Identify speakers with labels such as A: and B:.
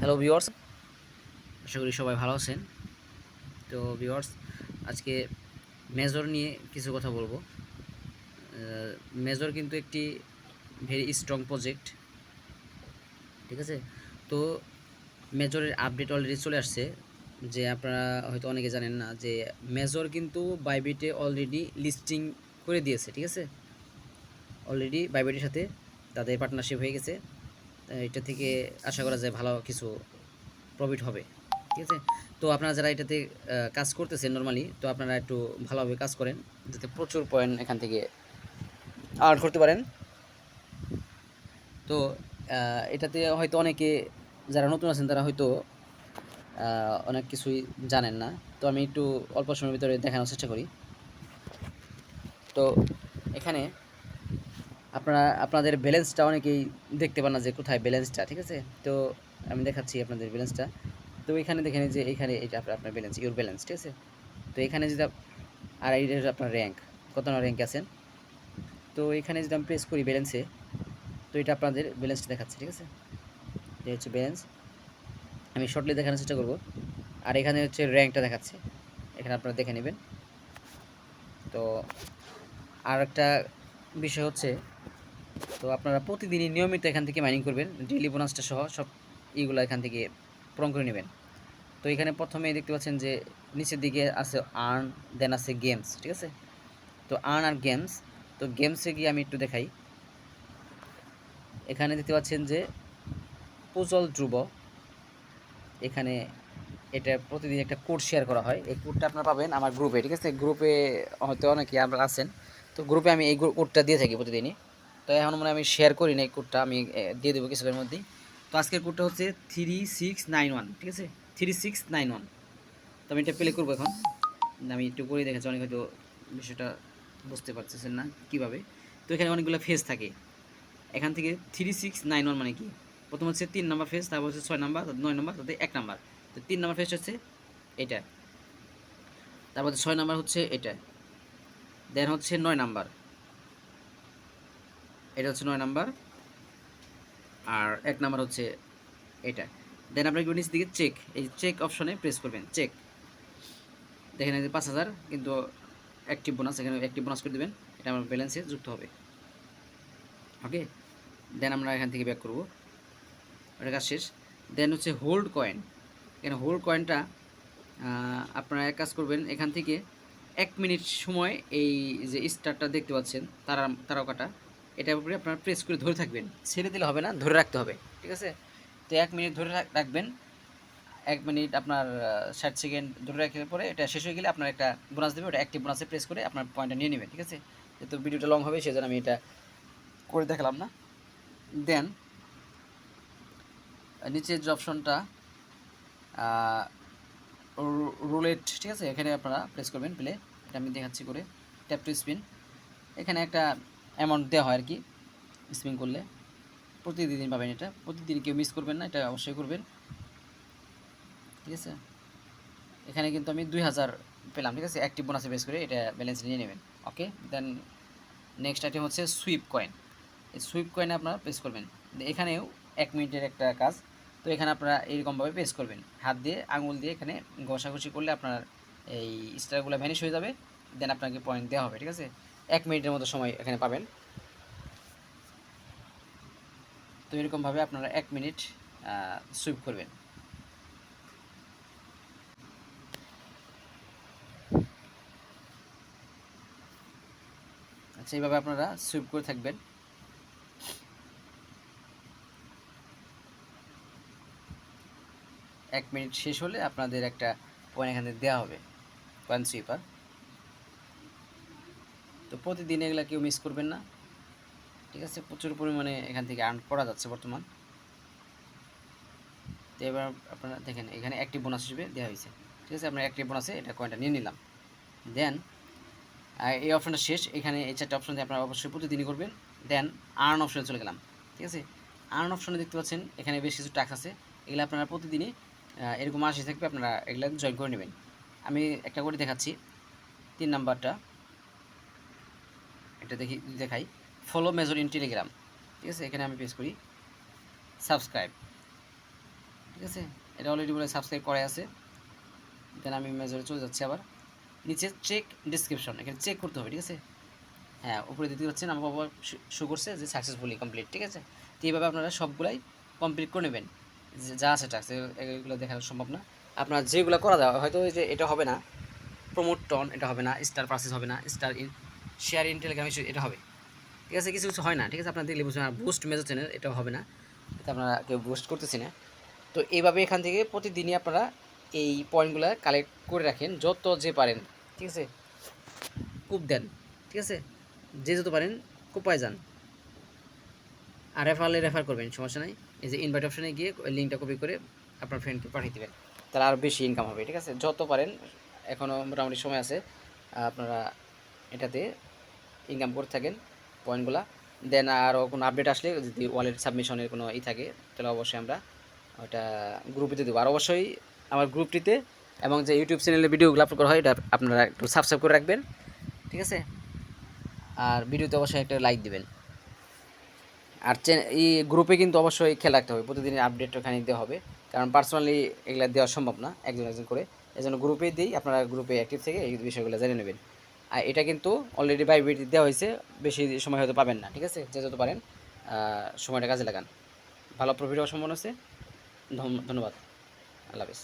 A: Hello viewers আশা করি সবাই ভালো আছেন। তো ভিউয়ার্স আজকে মেজর নিয়ে কিছু কথা বলব। মেজর কিন্তু একটি ভেরি স্ট্রং প্রজেক্ট ঠিক আছে? তো, মেজরের আপডেট অলরেডি চলে আসছে, যে আপনারা হয়তো অনেকে জানেন না, যে মেজর কিন্তু বাইবিটে অলরেডি লিস্টিং করে দিয়েছে, ঠিক আছে? অলরেডি বাইবিটের সাথে তাদের পার্টনারশিপ হয়ে গেছে। এটা থেকে আশা করা যায় ভালো কিছু প্রফিট হবে। ঠিক আছে? তো আপনারা যারা এটাতে কাজ করতেছেন নর্মালি তো আপনারা একটু ভালোভাবে কাজ করেন। যাতে প্রচুর পয়েন্ট এখান থেকে আর্ন করতে পারেন। তো এটাতে হয়তো অনেকে যারা নতুন আছেন, তারা হয়তো অনেক কিছুই জানেন না। তো আমি একটু অল্প সময়ের ভিতরে দেখানোর চেষ্টা করি। তো, এখানে আপনারা, আপনাদের ব্যালেন্সটা অনেকেই দেখতে পান না যে কোথায় ব্যালেন্সটা ঠিক আছে? তো আমি দেখাচ্ছি আপনাদের ব্যালেন্সটা তো এখানে দেখেন যে, এখানে এটা আপনার ব্যালেন্স ইউর ব্যালেন্স ঠিক আছে? তো এখানে যদি আর হচ্ছে আপনার র্যাঙ্ক কত না র্যাঙ্ক আছেন? তো এখানে যদি আমি প্রেস করি ব্যালেন্সে তো এটা আপনাদের ব্যালেন্সটা দেখাচ্ছে, ঠিক আছে? এটা হচ্ছে ব্যালেন্স আমি শর্টলি দেখানোর চেষ্টা করব। আর এখানে হচ্ছে র্যাঙ্কটা দেখাচ্ছে। এখানে আপনারা দেখে নেবেন। তো আর একটা বিষয় হচ্ছে তো আপনারা প্রতিদিনই নিয়মিত এখান থেকে মাইনিং করবেন ডেইলি বোনাসটা সহ সব এইগুলো এখান থেকে পূরণ করে নেবেন। তো এখানে প্রথমে দেখতে পাচ্ছেন যে নিচের দিকে আছে আর্ন দেন আছে গেমস ঠিক আছে? তো আর্ন আর গেমস তো গেমসে গিয়ে আমি একটু দেখাই। এখানে দেখতে পাচ্ছেন যে পুজল ধ্রুব। এখানে এটা প্রতিদিন একটা কোড শেয়ার করা হয়। এই কোডটা আপনারা পাবেন আমার গ্রুপে ঠিক আছে? গ্রুপে হয়তো অনেকে আপনারা আছেন। তো গ্রুপে আমি এই কোডটা দিয়ে থাকি প্রতিদিনই। তো এখন মানে আমি শেয়ার করি না এই কোডটা আমি দিয়ে দেবো কিছুক্ষণের মধ্যেই। তো আজকের কোডটা হচ্ছে থ্রি সিক্স নাইন ওয়ান ঠিক আছে? থ্রি সিক্স নাইন ওয়ান তো আমি এটা প্লে করব এখন। আমি একটু করে দেখেছি, অনেক হয়তো বিষয়টা বুঝতে পারতেছেন না কীভাবে। তো এখানে অনেকগুলো ফেজ থাকে। এখান থেকে থ্রি সিক্স নাইন ওয়ান মানে কি? প্রথম হচ্ছে তিন নাম্বার ফেজ তারপর হচ্ছে ছয় নাম্বার নয় নাম্বার তাতে এক নাম্বার। তো তিন নাম্বার ফেজ হচ্ছে এটা। তারপর ছয় নাম্বার হচ্ছে এটা। দেন হচ্ছে নয় নাম্বার। এটা হচ্ছে নয় নাম্বার। আর এক নাম্বার হচ্ছে এটা। দেন আপনার কি দিকে চেক এই চেক অপশনে প্রেস করবেন চেক দেখেন এই পাঁচ হাজার, কিন্তু অ্যাক্টিভ বোনাস এখানে অ্যাক্টিভ বোনাস করে দেবেন, এটা আমার ব্যালেন্সে যুক্ত হবে। ওকে দেন আমরা এখান থেকে ব্যাক করব। ওটা কাজ শেষ। দেন হচ্ছে হোল্ড কয়েন এখানে হোল্ড কয়েনটা আপনারা এক কাজ করবেন, এখান থেকে এক মিনিট সময় এই যে স্টারটা দেখতে পাচ্ছেন, তারা তারকাটা এটার উপরে আপনারা প্রেস করে ধরে থাকবেন। ছেড়ে দিলে হবে না, ধরে রাখতে হবে, ঠিক আছে? তো এক মিনিট ধরে রাখ- রাখবেন। এক মিনিট আপনার ষাট সেকেন্ড ধরে রাখার পরে এটা শেষ হয়ে গেলে আপনার একটা বোনাস দেবে, ওটা অ্যাক্টিভ বোনাসে প্রেস করে আপনার পয়েন্টটা নিয়ে নেবেন, ঠিক আছে? যেহেতু ভিডিওটা লং হবে, সেজন্য আমি এটা করে দেখালাম না। দেন নিচের যে অপশনটা রুলেট ঠিক আছে? এখানে আপনারা প্রেস করবেন প্লে এটা আমি দেখাচ্ছি করে। ট্যাপ টু স্পিন এখানে একটা অ্যামাউন্ট দেওয়া হয় আর কি স্পিন করলে। প্রতিদিন পাবেন এটা। প্রতিদিন কেউ মিস করবেন না, এটা অবশ্যই করবেন। ঠিক আছে? এখানে কিন্তু আমি দুই হাজার পেলাম, ঠিক আছে? অ্যাক্টিভ বোনাসে বেস করে এটা ব্যালেন্স নিয়ে নেবেন। ওকে দেন নেক্সট আইটেম হচ্ছে সুইপ কয়েন এই সুইপ কয়েনে আপনারা প্রেস করবেন। এখানেও এক মিনিটের একটা কাজ। তো এখানে আপনারা এইরকমভাবে প্রেস করবেন। হাত দিয়ে, আঙুল দিয়ে এখানে ঘষাঘষি করলে আপনার এই স্টারগুলো ভ্যানিশ হয়ে যাবে। দেন আপনাকে পয়েন্ট দেওয়া হবে, ঠিক আছে? এক মিনিটের মতো সময় এখানে পাবেন। তো এরকমভাবে আপনারা এক মিনিট সুইপ করবেন। আচ্ছা এইভাবে আপনারা সুইপ করে থাকবেন। এক মিনিট শেষ হলে আপনাদের একটা পয়েন্ট এখানে দেওয়া হবে পয়েন্ট সুইপার তো প্রতিদিন এগুলো কেউ মিস করবেন না। ঠিক আছে? প্রচুর পরিমাণে এখান থেকে আর্ন করা যাচ্ছে বর্তমান। তো এবার আপনারা দেখেন, এখানে অ্যাক্টিভ বোনাস হিসেবে দেওয়া হয়েছে। ঠিক আছে? আপনার অ্যাক্টিভ বোনাসে এটা কয়েনটা নিয়ে নিলাম। দেন এই অপশানটা শেষ। এখানে এই চারটে অপশন দিয়ে আপনারা অবশ্যই প্রতিদিনই করবেন। দেন আর্ন অপশানে চলে গেলাম। ঠিক আছে? আর্ন অপশানে দেখতে পাচ্ছেন, এখানে বেশ কিছু টাক্স আছে। এগুলো আপনারা প্রতিদিনই এরকম আসে থাকবে আপনারা এগুলো জয়েন করে নেবেন। আমি একটা করে দেখাচ্ছি। তিন নাম্বারটা এটা দেখি, দেখাই। ফলো মেজর ইন টেলিগ্রাম ঠিক আছে? এখানে আমি পেস করি। সাবস্ক্রাইব ঠিক আছে? এটা অলরেডি বলে সাবস্ক্রাইব করা আছে। দেন আমি মেজরে চলে যাচ্ছি আবার। নিচে চেক ডিসক্রিপশন এখানে চেক করতে হবে, ঠিক আছে? হ্যাঁ উপরে দিতে পাচ্ছেন, আমার বাবা শো করছে যে সাকসেসফুলি কমপ্লিট ঠিক আছে? তো এইভাবে আপনারা সবগুলাই কমপ্লিট করে নেবেন। যে আছে টাস্ক এগুলো দেখা সম্ভব না। আপনার যেগুলো করা যায়, হয়তো যে এটা হবে না। প্রমোট টন এটা হবে না। স্টার পার্সেস হবে না। Star in share in Telegram এটা হবে। ঠিক আছে, কিছু কিছু হয় না, ঠিক আছে, আপনার দেখলে বুঝবেন বুস্ট মেজর চ্যানেল এটা হবে না। এটা আপনারা কেউ বুস্ট করতেছি না। তো এইভাবে এখান থেকে প্রতিদিনই আপনারা এই পয়েন্টগুলো কালেক্ট করে রাখেন, যত যে পারেন, ঠিক আছে? কূপ দেন, ঠিক আছে? যে যত পারেন, কোপায় যান। আর রেফারলে রেফার করবেন, সমস্যা নাই। এই যে ইনভাইট অপশানে গিয়ে লিঙ্কটা কপি করে আপনার ফ্রেন্ডকে পাঠিয়ে দেবেন। তাহলে আরও বেশি ইনকাম হবে, ঠিক আছে? যত পারেন এখনও মোটামুটি সময় আছে, আপনারা এটাতে ইনকাম করে থাকেন পয়েন্টগুলা দেন আরও কোনো আপডেট আসলে যদি ওয়ালেট সাবমিশনের কোনো ই থাকে, তাহলে অবশ্যই আমরা ওটা গ্রুপেতে দেবো। আর অবশ্যই আমার গ্রুপটিতে এবং যে ইউটিউব চ্যানেলে ভিডিওগুলো আপলোড করা হয়, এটা আপনারা একটু সাবস্ক্রাইব করে রাখবেন। ঠিক আছে? আর ভিডিওতে অবশ্যই একটা লাইক দিবেন। আর এই গ্রুপে কিন্তু অবশ্যই খেয়াল রাখতে হবে প্রতিদিনের আপডেট ওখানে দেওয়া হবে। কারণ পার্সোনালি এগুলো দেওয়া সম্ভব না, একজন একজন করে। এই জন্য গ্রুপেই দিই আপনারা গ্রুপে অ্যাক্টিভ থেকে এই বিষয়গুলো জেনে নেবেন। আর এটা কিন্তু অলরেডি ভাইব্রেট দেওয়া হয়েছে, বেশি সময় হয়তো পাবেন না, ঠিক আছে? যে যত পারেন সময়টা কাজে লাগান। ভালো প্রফিট হওয়ার সম্ভাবনা আছে। ধন্যবাদ। আল্লাহ হাফিজ।